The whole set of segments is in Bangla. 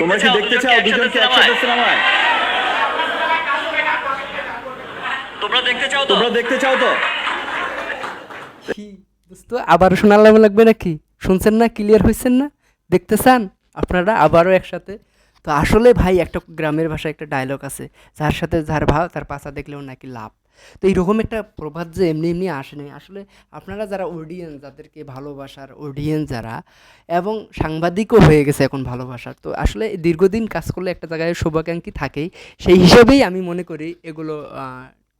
তোমরা কি দেখতে চাও? দুজনকে একসাথে সিনেমায়। তোমরা দেখতে চাও তোমরা দেখতে চাও তো? কি? দোস্ত আবার শোনালাম লাগবে নাকি? শুনছেন না? ক্লিয়ার হয়েছেন না? দেখতে চান? আপনারা আবারও একসাথে। তো আসলে ভাই একটা গ্রামের ভাষায় একটা ডায়লগ আছে। যার সাথে যার ভাও তার পাশা দেখলেও নাকি লাভ। তো এইরকম একটা প্রভাত যে এমনি এমনি আসে নাই। আসলে আপনারা যারা অডিয়েন্স যাদেরকে ভালোবাসার অডিয়েন্স যারা, এবং সাংবাদিকও হয়ে গেছে এখন ভালোবাসার, তো আসলে দীর্ঘদিন কাজ করলে একটা জায়গায় শুভাকাঙ্ক্ষী থাকেই। সেই হিসেবেই আমি মনে করি এগুলো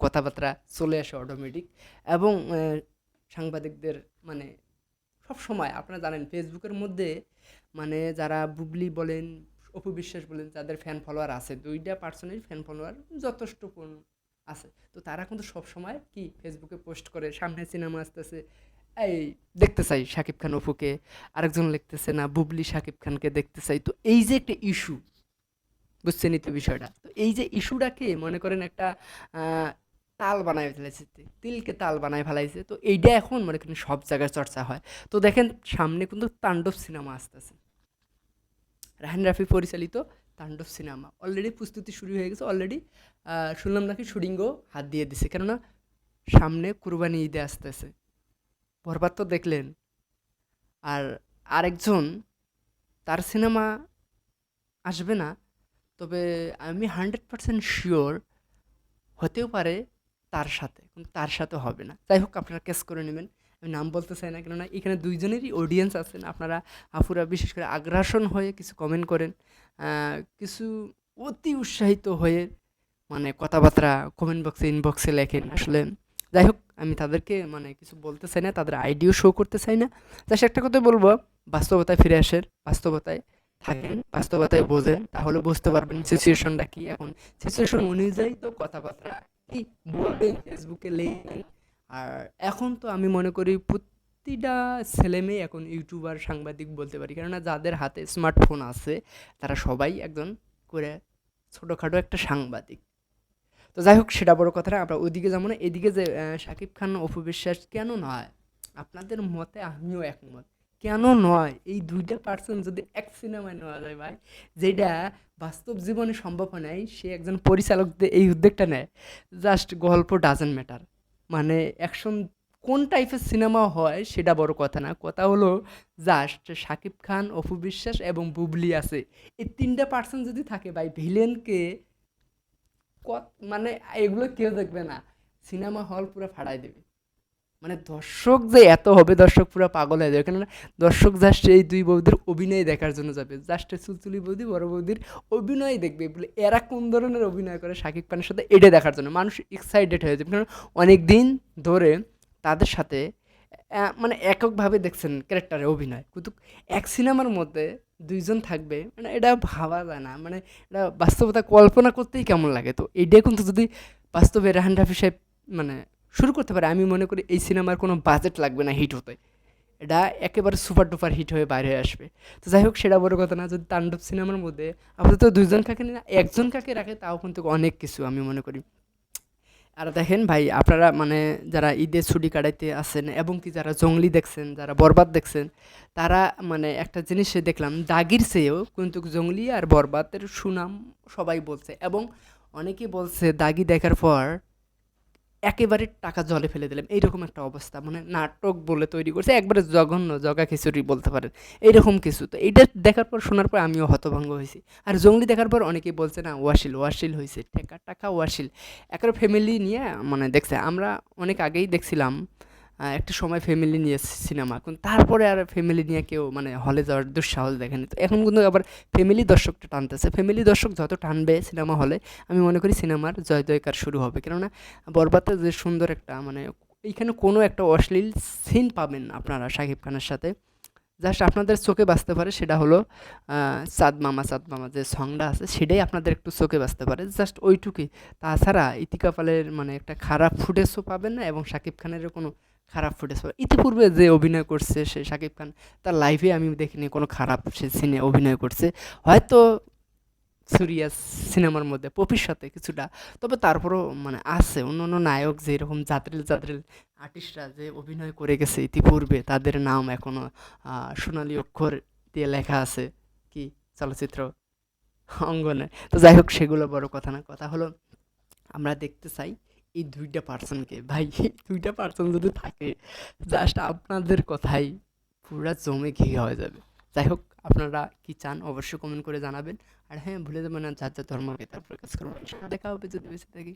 কথাবার্তা চলে আসে অটোমেটিক এবং সাংবাদিকদের মানে সব সময় আপনারা জানেন ফেসবুকের মধ্যে মানে যারা বুবলি বলেন, অপু বিশ্বাস বলেন, যাদের ফ্যান ফলোয়ার আছে, দুইটা পার্সনের ফ্যান ফলোয়ার যথেষ্ট আছে। তো তারা কিন্তু সব সময় কি ফেসবুকে পোস্ট করে, সামনে সিনেমা আসতেছে। এই দেখতে চাই শাকিব খান, অপুকে। আরেকজন লিখতেছে না, বুবলি শাকিব খানকে দেখতে চাই। তো এই যে একটা ইস্যু বুঝছেনই তো বিষয়টা? তো এই যে ইস্যুটাকে মনে করেন একটা তাল বানায় ফেলেছে, তিলকে তাল বানায় ফেলাইছে। তো এইটা এখন মনে করেন সব জায়গায় চর্চা হয়। তো দেখেন সামনে কিন্তু তাণ্ডব সিনেমা আসতেছে। রাহান রাফি পরিচালিত তাণ্ডব সিনেমা। অলরেডি প্রস্তুতি শুরু হয়ে গেছে অলরেডি শুনলাম নাকি শুটিংও হাত দিয়ে দিছে। কেননা সামনে কুরবানি ঈদে আসতেছে। বরবাদ তো দেখলেন। আর আরেকজন, তার সিনেমা আসবে না, তবে আমি হান্ড্রেড পার্সেন্ট শিওর হতেও পারে তার সাথে, কিন্তু তার সাথে হবে না। যাই হোক, আপনারা কেস করে নেবেন। আমি নাম বলতে চাই না, কেননা এখানে দুইজনেরই অডিয়েন্স আছেন। আপনারা, আপুরা বিশেষ করে আগ্রাসন হয়ে কিছু কমেন্ট করেন কিছু অতি উৎসাহিত হয়ে মানে কথাবার্তা কমেন্ট বক্সে ইনবক্সে লেখেন। আসলে যাই হোক, আমি তাদেরকে মানে কিছু বলতে চাই না, তাদের আইডিও শো করতে চাই না। জাস্ট একটা কথা বলব, বাস্তবতায় ফিরে আসেন, বাস্তবতায় থাকেন, বাস্তবতায় বোঝেন, তাহলে বুঝতে পারবেন সিচুয়েশনটা কি। এখন সিচুয়েশন অনুযায়ী তো কথাবার্তা, কি বলবেন ফেসবুকে লেখেন আর এখন তো আমি মনে করি প্রতিটা ছেলে মেয়ে এখন ইউটিউবার, সাংবাদিক বলতে পারি। কেননা যাদের হাতে স্মার্টফোন আছে, তারা সবাই একজন করে ছোটোখাটো একটা সাংবাদিক। তো যাই হোক, সেটা বড় কথা না। আমরা ওইদিকে যাব না। এদিকে যে শাকিব খান অপু বিশ্বাস কেন নয়? আপনাদের মতে আমিও একমত। কেন নয়? এই দুইটা পার্সন যদি এক সিনেমায় নেওয়া যায় ভাই, যেটা বাস্তব জীবনে সম্ভব হয় নাই, সে একজন পরিচালকদের এই উদ্যোগটা নেয়। জাস্ট গল্প ডাজেন্ট ম্যাটার মানে অ্যাকশন কোন টাইপের সিনেমা হয় সেটা বড় কথা না। কথা হলো জাস্ট শাকিব খান, অপু বিশ্বাস এবং বুবলি আছে। এই তিনটা পার্সন যদি থাকে ভাই ভিলেনকে মানে এগুলো কেউ দেখবে না। সিনেমা হল পুরো ফাড়াই দেবে। মানে দর্শক যে এত হবে, দর্শক পুরো পাগল হয়ে যাবে। কেননা দর্শক জাস্ট এই দুই বৌদির অভিনয় দেখার জন্য যাবে। জাস্ট চুলচুলি বৌদি, বড় বৌদির অভিনয় দেখবে। বলে এরা কোন ধরনের অভিনয় করে শাকিব খানের সাথে? এটা দেখার জন্য। মানুষ এক্সাইটেড হয়ে যাবে। কারণ অনেক দিন ধরে তাদের সাথে মানে এককভাবে দেখছেন ক্যারেক্টারে অভিনয়। কিন্তু এক সিনেমার মধ্যে দুইজন থাকবে মানে এটা ভাবা যায় না। মানে এটা বাস্তবতা কল্পনা করতেই কেমন লাগে। তো এইটা কিন্তু যদি বাস্তবে রাহান রাফি সাহেব মানে শুরু করতে পারে। আমি মনে করি এই সিনেমার কোনো বাজেট লাগবে না হিট হতে। এটা একেবারে সুপার ডুপার হিট হয়ে বাইরে আসবে। তো যাই হোক, সেটা বড় কথা না, যদি তাণ্ডব সিনেমার মধ্যে আপাতত দুইজন কাকে না একজন কাকে রাখে, তাও কিন্তু অনেক কিছু আমি মনে করি। আর দেখেন ভাই, আপনারা মানে যারা ঈদের ছুটি কাটাইতে আসেন এবং কি যারা জঙ্গলি দেখছেন, যারা বরবাদ দেখছেন, তারা মানে একটা জিনিসে দেখলাম, দাগির চেয়েও কিন্তু জঙ্গলি আর বরবাদের সুনাম সবাই বলছে। এবং অনেকেই বলছে, দাগি দেখার পর একেবারে টাকা জলে ফেলে দিলাম। এইরকম একটা অবস্থা। মানে নাটক বলে তৈরি করছে, একবারে জঘন্য, জগা খিচুড়ি বলতে পারেন। এইরকম কিছু। তো এইটা দেখার পর, শোনার পর আমিও হতভঙ্গ হয়েছি। আর জঙ্গলি দেখার পর অনেকেই বলছে, না ওয়াশিল ওয়াশিল হয়েছে। টেকা টাকা ওয়াশিল একের ফ্যামিলি নিয়ে মানে দেখছে, আমরা অনেক আগেই দেখছিলাম একটা সময় ফ্যামিলি নিয়ে সিনেমা কিন্তু তারপরে আর ফ্যামিলি নিয়ে কেউ মানে হলে যাওয়ার দুঃসাহস দেখেনি তো এখন কিন্তু আবার ফ্যামিলি দর্শকটা টানতেছে। ফ্যামিলি দর্শক যত টানবে সিনেমা হলে আমি মনে করি সিনেমার জয় জয়কার শুরু হবে। কেননা বরবাতে যে সুন্দর একটা মানে এইখানে কোনো একটা অশ্লীল সিন পাবেন আপনারা শাকিব খানের সাথে। জাস্ট আপনাদের চোখে বাঁচতে পারে সেটা হলো চাঁদ মামা চাঁদ মামা যে সংটা আছে, সেটাই আপনাদের একটু চোখে বাঁচতে পারে। জাস্ট ওইটুকুই। তাছাড়া ইতিকা পালের মানে একটা খারাপ ফুটেজও পাবেন না এবং শাকিব খানেরও কোনো খারাপ ফুটেজ পাবেন ইতিপূর্বে যে অভিনয় করছে সে শাকিব খান, তার লাইভে আমি দেখিনি কোনো খারাপ সে সিনে অভিনয় করছে। হয়তো সুরিয়াস সিনেমার মধ্যে পপির সাথে কিছুটা। তবে তারপরও মানে আছে অন্য অন্য নায়ক যে এরকম জাতরিল জাতরিল আর্টিস্টরা যে অভিনয় করে গেছে ইতিপূর্বে, তাদের নাম এখনও সোনালী অক্ষর দিয়ে লেখা আছে কি চলচ্চিত্র অঙ্গনে। তো যাই হোক, সেগুলো বড় কথা না, কথা হলো আমরা দেখতে চাই। এই দুইটা পার্সনকে ভাই, এই দুইটা পার্সন যদি থাকে জাস্ট আপনাদের কথাই পুরা জমে ঘি হয়ে যাবে। যাই হোক, আপনারা কি চান অবশ্যই কমেন্ট করে জানাবেন। আর হ্যাঁ ভুলে যাবেন না, যার যার ধর্মকে তার প্রকাশ করবেন দেখা হবে যদি বেঁচে থাকি।